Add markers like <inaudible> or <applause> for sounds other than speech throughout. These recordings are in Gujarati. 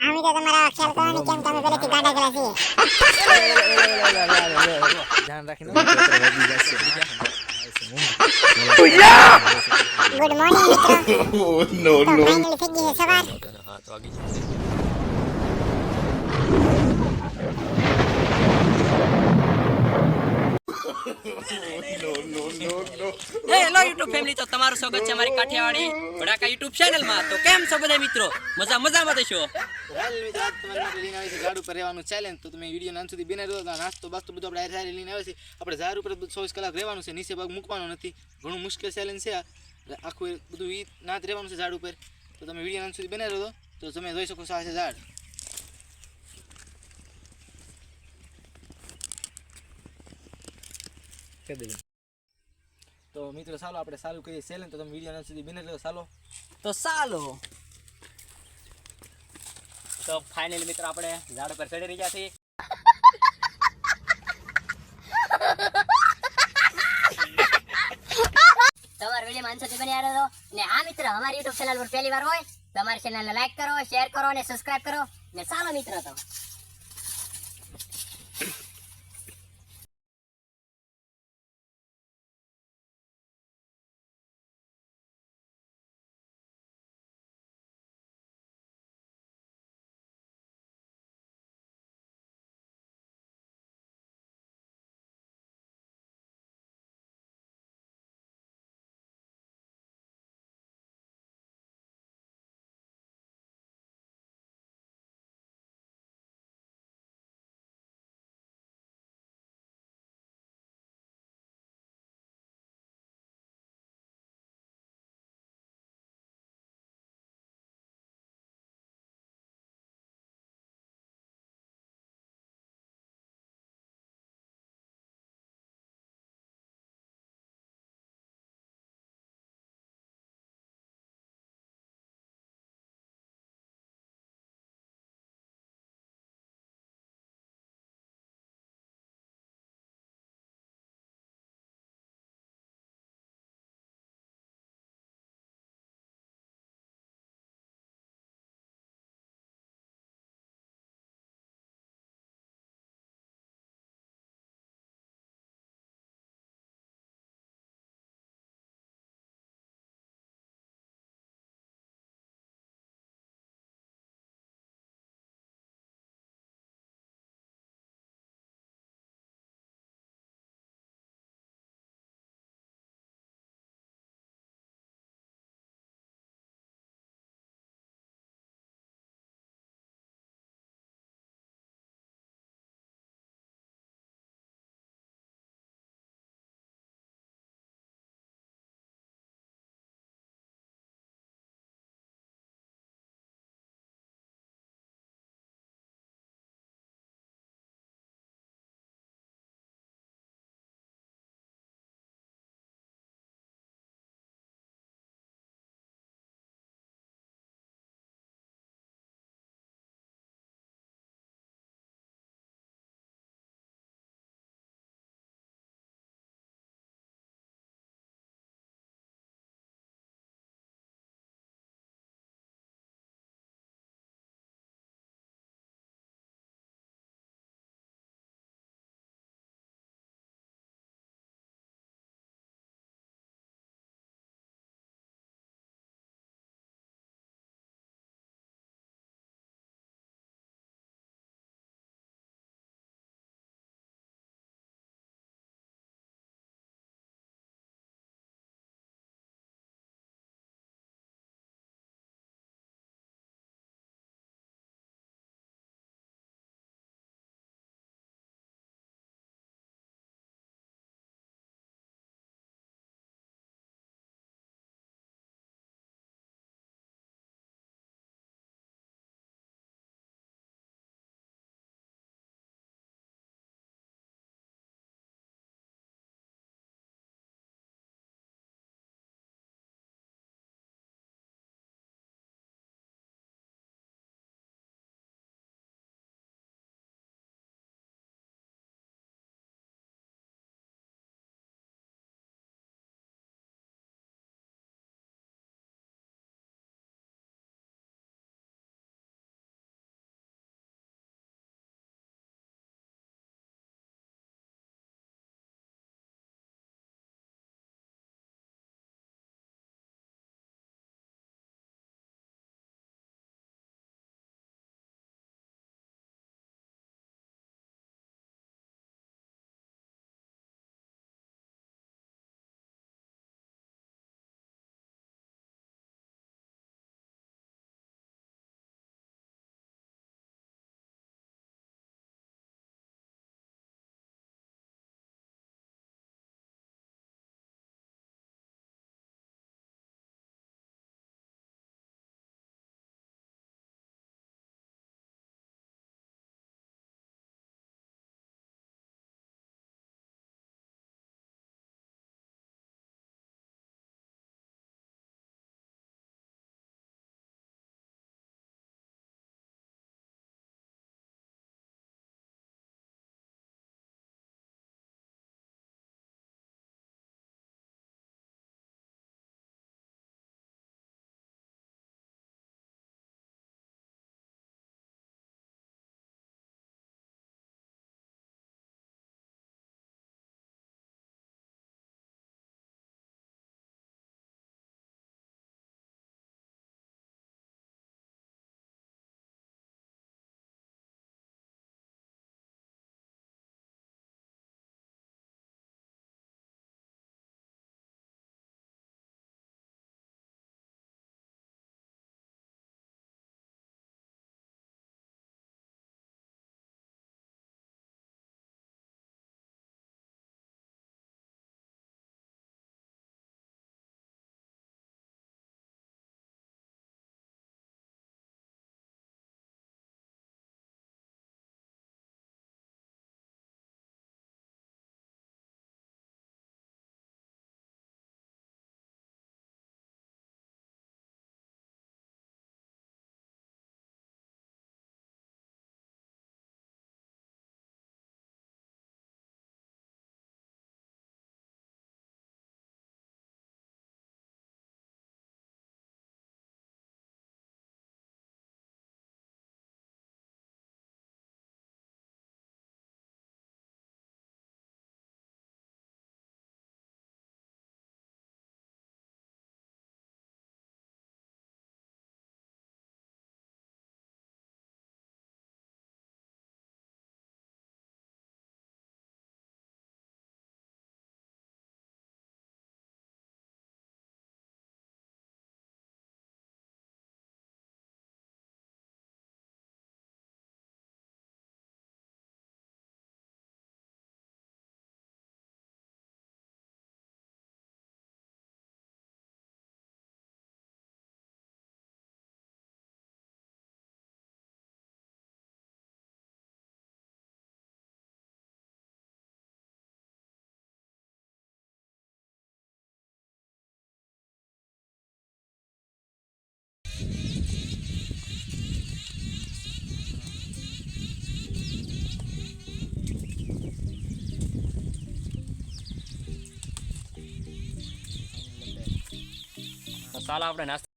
અમે તો તમારા ખ્યાલ કરો ને કેમ તમે પેલેથી ગાડા ગયેલા છીએ ધ્યાન રાખીને ગુડ મોર્નિંગ મિત્રો નો નો. ફાઇનલી થઈ ગઈ છે સવાર હા તો વાગી હેલો યુટ્યુબ ફેમિલી તો તમારું સ્વાગત છે અમારી કાઠિયાવાડી રહેવાનું ચેલેન્જ તો તમે નામ સુધી બિના રહો તો નાસ્તો બાસ્તો બધું આપણે આવે છે. આપણે ઝાડ ઉપર ચોવીસ કલાક રહેવાનું છે, નીચે ભાગ મૂકવાનો નથી. ઘણું મુશ્કેલ ચેલેન્જ છે આખું બધું ઈ ના રહેવાનું છે ઝાડ ઉપર. તો તમે વીડિયો નામ સુધી બનાવી રહો તો તમે જોઈ શકો છો આ છે ઝાડ. તો મિત્રો, ચાલો આપણે ચાલુ કરીએ ચેલેન્જ તો તમે વીડિયો સુધી બિના રહો ચાલો. તો ચાલો. તો ફાઇનલી મિત્રો, આપણે ઝાડ પર ચડી રહ્યા છીએ. તમારા વીડિયો ને આ મિત્ર, અમારી યુટ્યુબ ચેનલ પર પહેલી વાર હોય તમારી ચેનલને લાઈક કરો શેર કરો અને સબસ્ક્રાઇબ કરો. ને ચાલો મિત્રો, તો. ચાલો આપણે નાસ્તો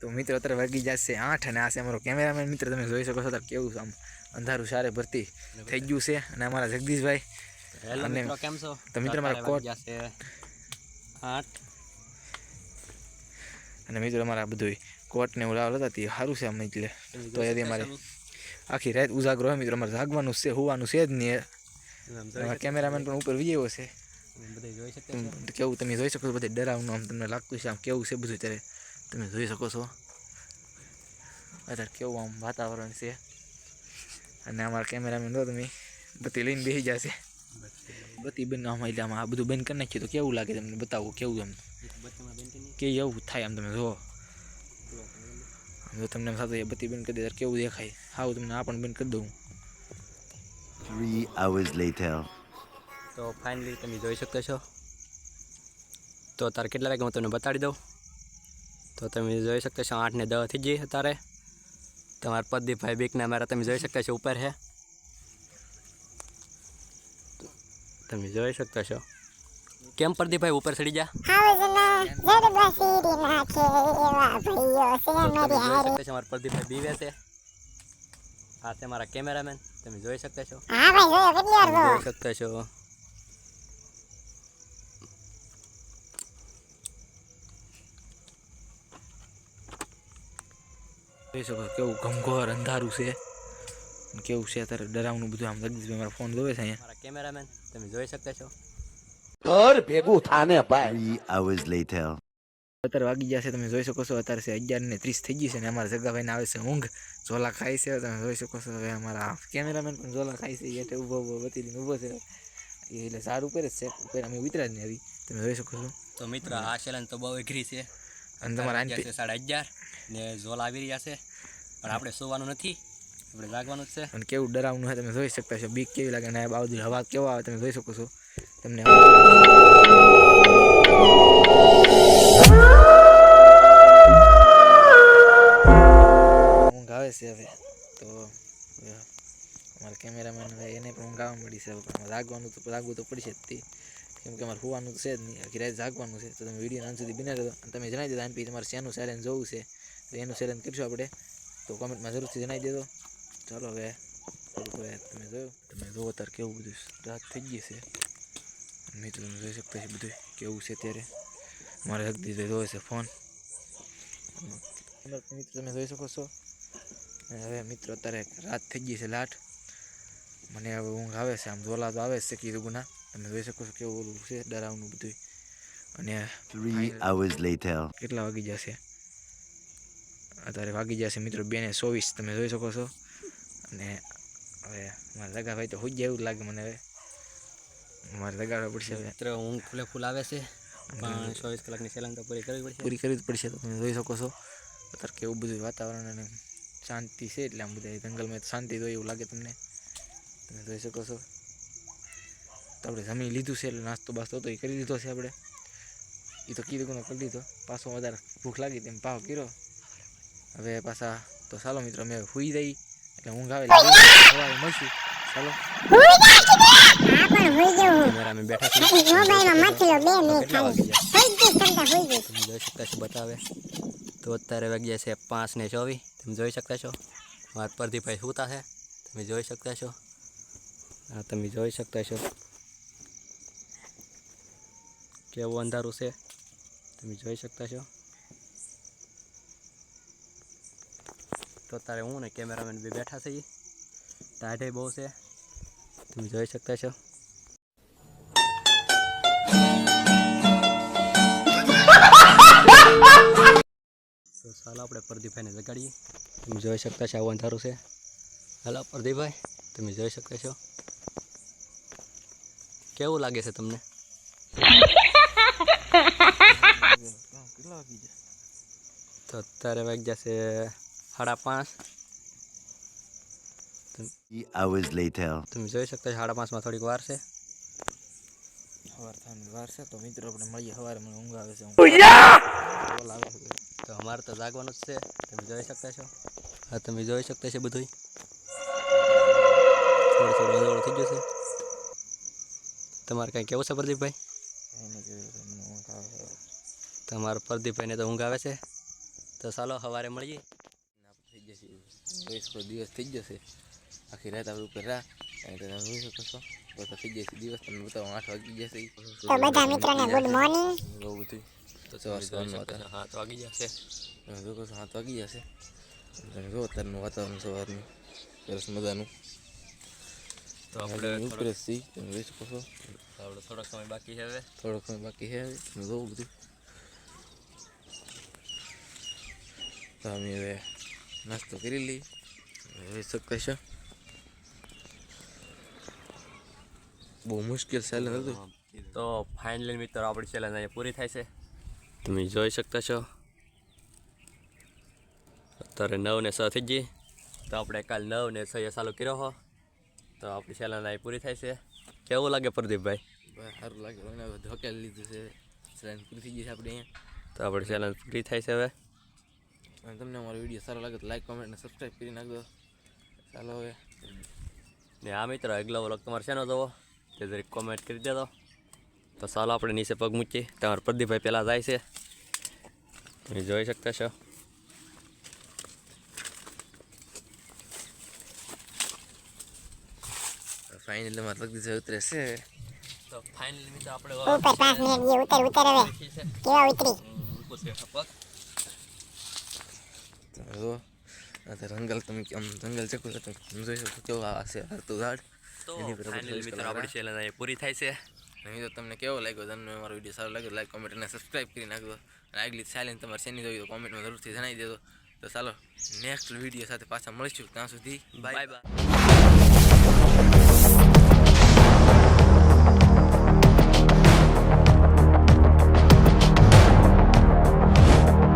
તો મિત્રો અત્યારે વાગી જશે આઠ અને આ છે અમારો કેમેરામેન મિત્ર તમે જોઈ શકો છો અત્યારે કેવું આમ અંધારું સારે ભરતી થઈ ગયું છે અને અમારા જગદીશભાઈ અને મિત્રો કેમ છો? તો મિત્રો મારા કોટ આઠ. અને મિત્રો અમારા બધું કોટ ને ઉડાવેલ હતા તે સારું છે અમે એટલે. તો એથી અમારે આખી રાત ઉજાગરો હોય મિત્રો. અમારે જાગવાનું છે હોવાનું છે જ નહીં. અમારા કેમેરામેન પણ ઉપર વિજયો છે. બધે જોઈ શકે તો કેવું તમે જોઈ શકો છો બધે ડરાવનું આમ તમને લાગતું છે આમ કેવું છે બધું ત્યારે તમે જોઈ શકો છો. અત્યારે કેવું આમ વાતાવરણ છે. અને અમારા કેમેરામેન તો તમે બત્તી લઈને બેસી જશે. બત્તી બંધ આમ એટલે આમાં આ બધું બંધ કરી નાખ્યું તો કેવું લાગે તમને બતાવું કેવું એમ? કે એવું થાય આમ તમે જુઓ જો તમને એમ એ બત્તી બંધ કરી દે ત્યારે કેવું દેખાય? હાવ તમને આ પણ બંધ કરી દઉં. થ્રી hours લેટર તો ફાઇનલી તમે જોઈ શકો છો. તો તારે કેટલા વાગે હું તમને બતાડી દઉં? તો તમે જોઈ શકતા છો આઠ ને દસ થઈ જઈએ અત્યારે તમારા પ્રદીપભાઈ બીકના મારા તમે જોઈ શકતા છો ઉપર છે. તમે જોઈ શકતા છો. કેમ પ્રદીપભાઈ ઉપર ચડી જા મારી પ્રદીપભાઈ બીવે છે આ છે મારા કેમેરામેન તમે જોઈ શકતા છો. જોઈ શકતા છો. જોઈ શકો કેવું ઘમઘોર અંધારું છે. કેવું છે અત્યારે ડરાવનું બધું આમ જગદીશભાઈ મારા ફોન જોવે છે અહીંયા. મારા કેમેરામેન તમે જોઈ શકતા છો? ઘર ભેગું થાને Three લઈ later. અત્યારે વાગી ગયા છે તમે જોઈ શકો છો અત્યારે છે અગિયાર ને ત્રીસ થઈ ગઈ છે ને અમારા જગાભાઈને આવે છે ઊંઘ. ઝોલા ખાય છે તમે જોઈ શકો છો હવે અમારા કેમેરામેન પણ ઝોલા ખાય છે એટલે ઊભો ઊભો બતીને ઊભો છે. એટલે સારું કરે છે ઉપર અમે ઉતરા જ નહીં આવી તમે જોઈ શકો છો. તો મિત્ર આ શેલન તો બહુ એઘરી છે. અને તમારા સાડા અગિયાર ને ઝોલા આવી રહ્યા છે. પણ આપણે સોવાનું નથી. આપણે જાગવાનું જ છે. અને કેવું ડરાવનું હોય તમે જોઈ શકતા છો. બીક કેવી લાગે? આ બાજુ હવા કેવો આવે તમે જોઈ શકો છો. તમને ઊંઘ આવે છે હવે. તો મારા કેમેરામેન એને પણ ઊંઘ આવવા મળી છે. હવે પણ જાગવાનું તો લાગવું તો પડશે જ તે. કેમ કે અમારે હોવાનું છે જ નહીં. આખી રાત જાગવાનું છે. તો તમે વીડિયો અંત સુધી બિના દો તમે જણાવી દીધા આનપી તમારે શેનું ચેલેન્જ જોવું છે. તો એનું ચેલેન્જ કરશું આપણે. તો કોમેન્ટમાં જરૂરથી જણાવી દેજો. ચાલો હવે હવે તમે જોયું તમે જોવો અત્યારે કેવું બધું રાત થઈ ગઈ છે. મિત્રો તમે જોઈ શકતા છે બધું કેવું છે અત્યારે. મારે જગદીશભાઈ જોવે છે ફોન મિત્રો તમે જોઈ શકો છો. હવે મિત્રો અત્યારે રાત થઈ ગઈ છે લાટ. મને હવે ઊંઘ આવે છે આમ ઝોલા તો આવે છે કીધું ગુના તમે જોઈ શકો છો કેવું ઓલું છે ડરાવનું બધું અને Three hours later. કેટલા વાગી જશે? અત્યારે વાગી જશે મિત્રો બે ને ચોવીસ તમે જોઈ શકો છો અને હવે મારા લગાભાઈ તો હોઈ જાય એવું જ લાગે મને હવે મારે લગાડવા પડશે હવે મિત્ર ઊંઘ ફૂલે ફૂલ આવે છે પણ ચોવીસ કલાકની ચેલેન્જ તો પૂરી કરવી પડશે પૂરી કરવી જ પડશે તો તમે જોઈ શકો છો અત્યારે કેવું બધું વાતાવરણ અને શાંતિ છે એટલે આમ બધા જંગલમાં શાંતિ તો એવું લાગે તમને તમે જોઈ શકો છો તો આપણે જમી લીધું છે એટલે નાસ્તો બાસ્તો તો એ કરી લીધો છે આપણે એ તો કીધું કોનો કરી લીધો પાછો વધારે ભૂખ લાગી તેમ ભાવ કર્યો હવે પાછા તો ચાલો મિત્રો મેં સુઈ જઈ એટલે ઊંઘ આવે સવારે મળશું ચાલો હોઈ હોઈ હોઈ બતાવે તો અત્યારે વાગ્યા છે પાંચ ને ચોવીસ તમે જોઈ શકતા છો મારા સૂતા છે તમે જોઈ શકતા છો હા તમે જોઈ શકતા છો કેવું અંધારું છે તમે જોઈ શકતા છો તો અત્યારે હું ને કેમેરામેન બી બેઠા છીએ. ટાઢે બહુ છે. તમે જોઈ શકતા છો. તો ચાલો આપણે પ્રદીપભાઈને જગાડીએ. તમે જોઈ શકતા છો આવું અંધારું છે. હાલો પ્રદીપભાઈ તમે જોઈ શકતા છો. કેવું લાગે છે તમને? <laughs> તો અત્યારે વાગી જશે સાડા પાંચ. Three hours later. તમે જોઈ શકતા છો સાડા પાંચમાં થોડીક વાર છે. વાર છે તો મિત્રો આપણે મળીએ સવારે મને ઊંઘ આવે છે તો અમારે તો જાગવાનું જ છે. તમે જોઈ શકતા છો? હા તમે જોઈ શકતા છો બધું થોડું થોડું અંધારું થઈ ગયું છે. તમારે કાંઈ કેવું છે પ્રદીપભાઈ? તમારા પ્રદીપભાઈને તો ઊંઘ આવે છે. તો ચાલો સવારે મળીએ. કો દિવસ થઈ જશે આખી રાત આપણે ઉપર રાહ અને તમે જોઈ શકો છો તો તો થઈ જશે દિવસ તમને બતાવો આઠ વાગી જશે તો બધા મિત્રોને ગુડ મોર્નિંગ બહુ બધું તો સવાર સવારનું વાતાવરણ સાત વાગી જશે તમે જોકો છો સાત વાગી જશે તમે જો અત્યારનું વાતાવરણ સવારનું સરસ મજાનું તો આપણે આપણે છીએ તમે જોઈ શકો છો આપણે થોડોક સમય બાકી છે હવે થોડોક સમય બાકી છે હવે. તમે જોવું બધું તો અમે હવે નાસ્તો કરી લઈ હવે શકતા છો બહુ મુશ્કેલ સેલન હતું તો ફાઇનલી મિત્રો આપણી ચેલેન્જ અહીંયા પૂરી થાય છે. તમે જોઈ શકતા છો. અત્યારે નવ ને છ થઈ ગઈ. તો આપણે કાલ નવ ને છ ચાલુ કર્યો હો. તો આપણી ચેલેન્જ અહીં પૂરી થાય છે. કેવું લાગે પ્રદીપભાઈ? સારું લાગે. ધકેલી લીધું છે. સેલન પૂરી થઈ ગઈ છે આપણે અહીંયા. તો આપણી સેલન પૂરી થાય છે હવે. અને તમને અમારો વીડિયો સારો લાગે તો લાઈક કોમેન્ટ અને સબસ્ક્રાઈબ કરી નાખજો. ચાલો હવે. ને આ મિત્રો આગલો વ્લોગ તમારે શેનો જોવો? તે જરીક કોમેન્ટ કરી દેજો. તો ચાલો આપણે નીચે પગ મૂકીએ. તમારા પ્રદીપભાઈ પહેલાં જાય છે. તમે જોઈ શકતા છો. ફાઇનલી પગ જાય ઉતરે છે. તો ફાઇનલી મિત્ર આપણે ઉપર પાસ ને ઉતર ઉતર હવે. કેવા ઉતરી? ઉપર છે પગ. તો રંગલ તમે આમ જંગલ ચકો છો તમે જોઈ શકો કેવો આ છે હરતું ઝાડ તો એની ફાઇનલી મિત્રો આપણી ચેનલ અહીં પૂરી થાય છે નહીં તો તમને કેવો લાગ્યો તમને મારો વીડિયો સારો લાગ્યો લાઈક કોમેન્ટ અને સબસ્ક્રાઈબ કરી નાખજો અને આગલી ચાલે તમારે શેની જોઈ તો કોમેન્ટમાં જરૂરથી જણાવી દેજો તો ચાલો નેક્સ્ટ વીડિયો સાથે પાછા મળીશું ત્યાં સુધી બાય બાય